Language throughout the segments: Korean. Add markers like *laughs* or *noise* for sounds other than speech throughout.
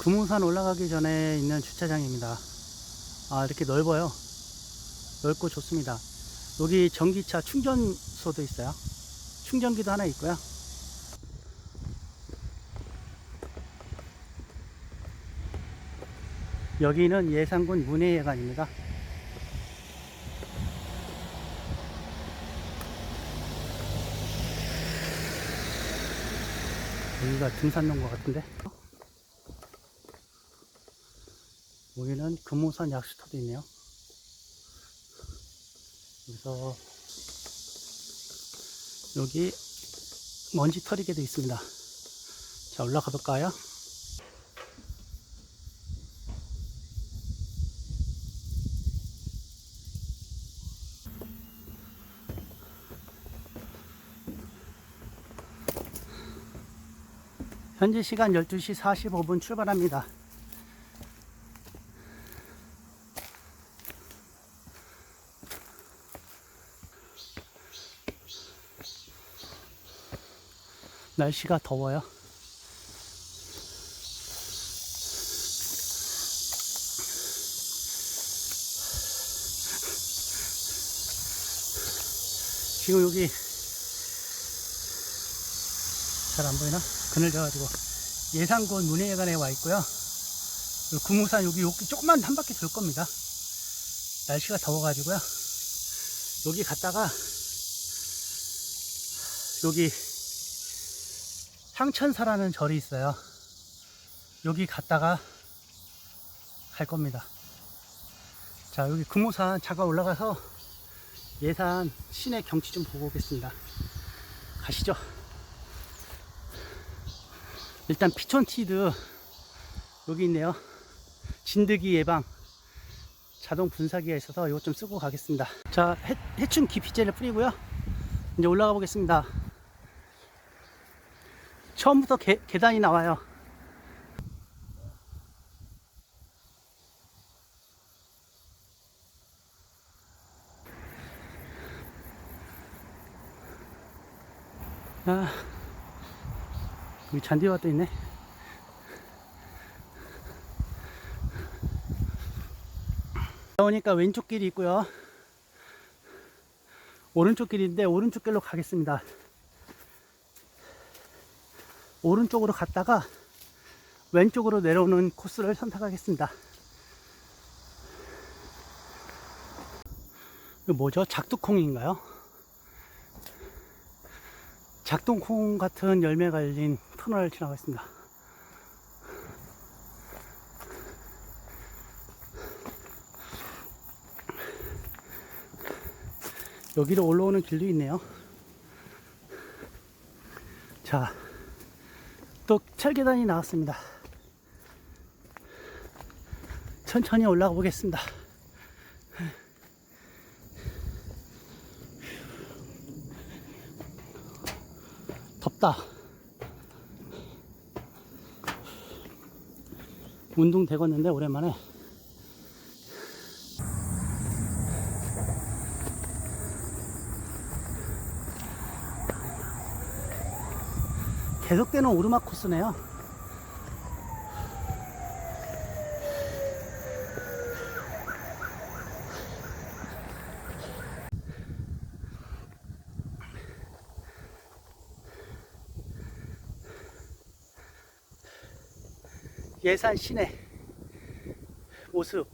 금우산 올라가기 전에 있는 주차장입니다. 아, 이렇게 넓어요. 넓고 좋습니다. 여기 전기차 충전소도 있어요. 충전기도 하나 있고요. 여기는 예산군 문예회관입니다. 여기가 등산로인 것 같은데? 여기는 금호산 약수터도 있네요. 그래서 여기 먼지 털이개도 있습니다. 자, 올라가 볼까요? 현재 시간 12시 45분 출발합니다. 날씨가 더워요. 지금 여기 잘 안 보이나? 그늘 져가지고 예산군 문예회관에 와 있고요. 구무산 여기 여기 조금만 한 바퀴 돌 겁니다. 날씨가 더워가지고요. 여기 갔다가 여기 향천사라는 절이 있어요. 여기 갔다가 갈 겁니다. 자, 여기 금호산 잠깐 올라가서 예산 시내 경치 좀 보고 오겠습니다. 가시죠. 일단 피촌티드 여기 있네요. 진드기 예방 자동 분사기가 있어서 이것 좀 쓰고 가겠습니다. 자, 해, 해충 기피제를 뿌리고요. 이제 올라가 보겠습니다. 처음부터 계, 계단이 나와요. 아, 여기 잔디가 또 있네. 나오니까 왼쪽 길이 있고요. 오른쪽 길인데 오른쪽 길로 가겠습니다. 오른쪽으로 갔다가 왼쪽으로 내려오는 코스를 선택하겠습니다. 뭐죠? 작두콩인가요? 작동콩 같은 열매가 열린 터널을 지나가겠습니다. 여기로 올라오는 길도 있네요. 자, 또 철계단이 나왔습니다. 천천히 올라가 보겠습니다. 덥다. 운동 되겠는데 오랜만에. 계속되는 오르막 코스네요. 예산 시내 모습.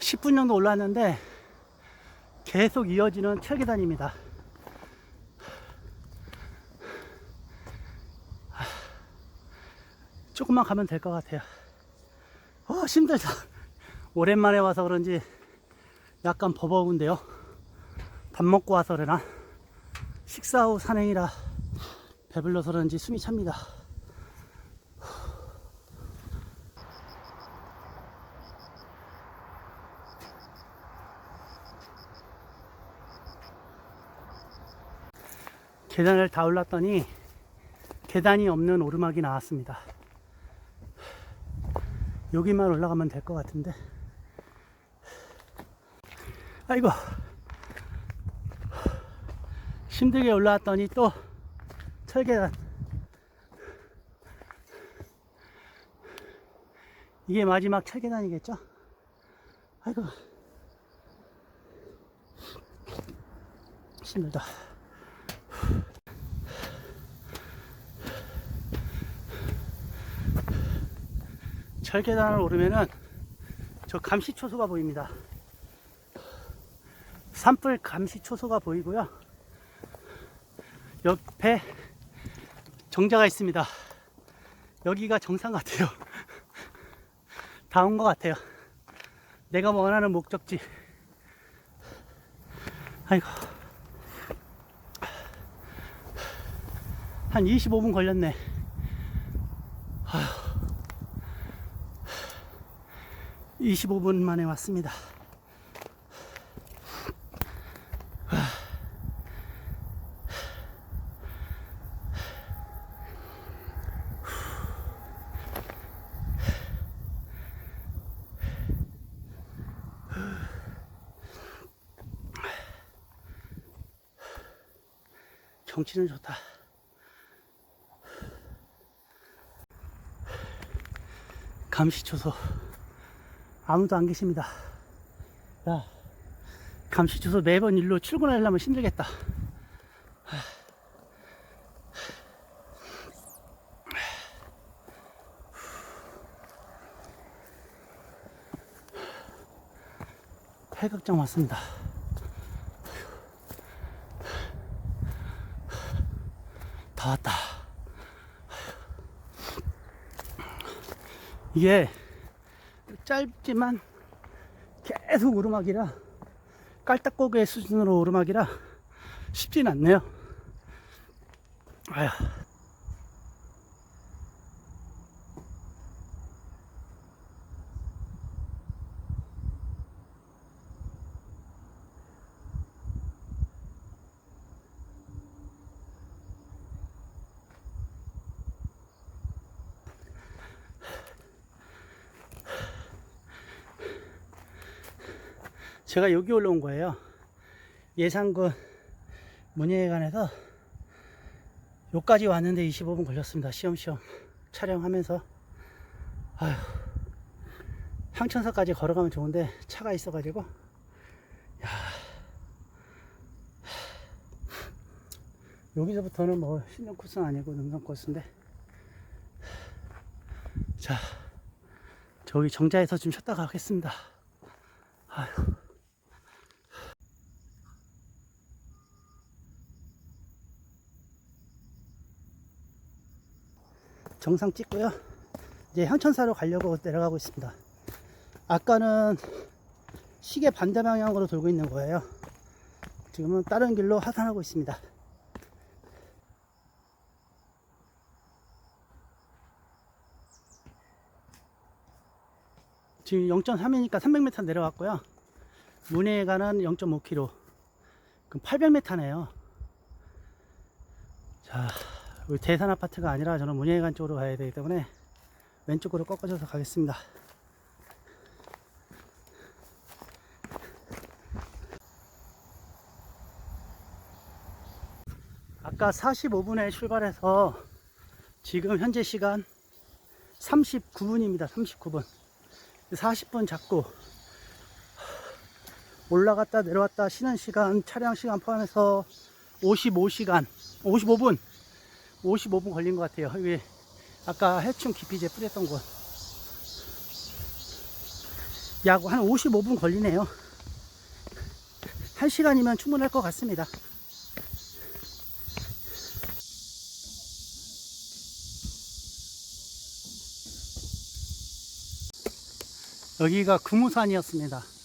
10분 정도 올랐는데 계속 이어지는 철계단입니다. 조금만 가면 될 것 같아요. 어, 힘들다. 오랜만에 와서 그런지 약간 버벅운데요. 밥 먹고 와서 그러나 식사 후 산행이라 배불러서 그런지 숨이 찹니다. 계단을 다 올랐더니 계단이 없는 오르막이 나왔습니다. 여기만 올라가면 될 것 같은데. 아이고. 힘들게 올라왔더니 또 철계단. 이게 마지막 철계단이겠죠? 아이고. 힘들다. 철계단을 오르면은 저 감시초소가 보입니다. 산불 감시초소가 보이고요. 옆에 정자가 있습니다. 여기가 정상 같아요. *laughs* 다 온 것 같아요. 내가 원하는 목적지. 아이고. 한 25분 걸렸네. 아휴. 25분 만에 왔습니다. 경치는 좋다. 감시초소. 아무도 안 계십니다. 야, 감시초소 매번 일로 출근하려면 힘들겠다. 팔각정 왔습니다. 다 왔다. 이게 짧지만 계속 오르막이라 깔딱고개 수준으로 오르막이라 쉽진 않네요. 아휴. 제가 여기 올라온 거예요. 예산군 문예회관에서 여기까지 왔는데 25분 걸렸습니다. 시험시험 촬영하면서 아휴 향천사까지 걸어가면 좋은데 차가 있어가지고 야 여기서부터는 뭐 신령 코스는 아니고 능선 코스인데 자 저기 정자에서 좀 쉬었다 가겠습니다. 아휴. 정상 찍고요. 이제 향천사로 가려고 내려가고 있습니다. 아까는 시계 반대 방향으로 돌고 있는 거예요. 지금은 다른 길로 하산하고 있습니다. 지금 0.3이니까 300m 내려왔고요. 문해에 가는 0.5km. 그럼 800m네요. 자, 대산 아파트가 아니라 저는 문예관 쪽으로 가야 되기 때문에 왼쪽으로 꺾어져서 가겠습니다. 아까 45분에 출발해서 지금 현재 시간 39분입니다. 39분. 40분 잡고 올라갔다 내려왔다 쉬는 시간, 차량 시간 포함해서 55시간, 55분 55분 걸린 것 같아요. 여기 아까 해충 기피제 뿌렸던 곳. 약 한 55분 걸리네요. 1시간이면 충분할 것 같습니다. 여기가 금우산이었습니다.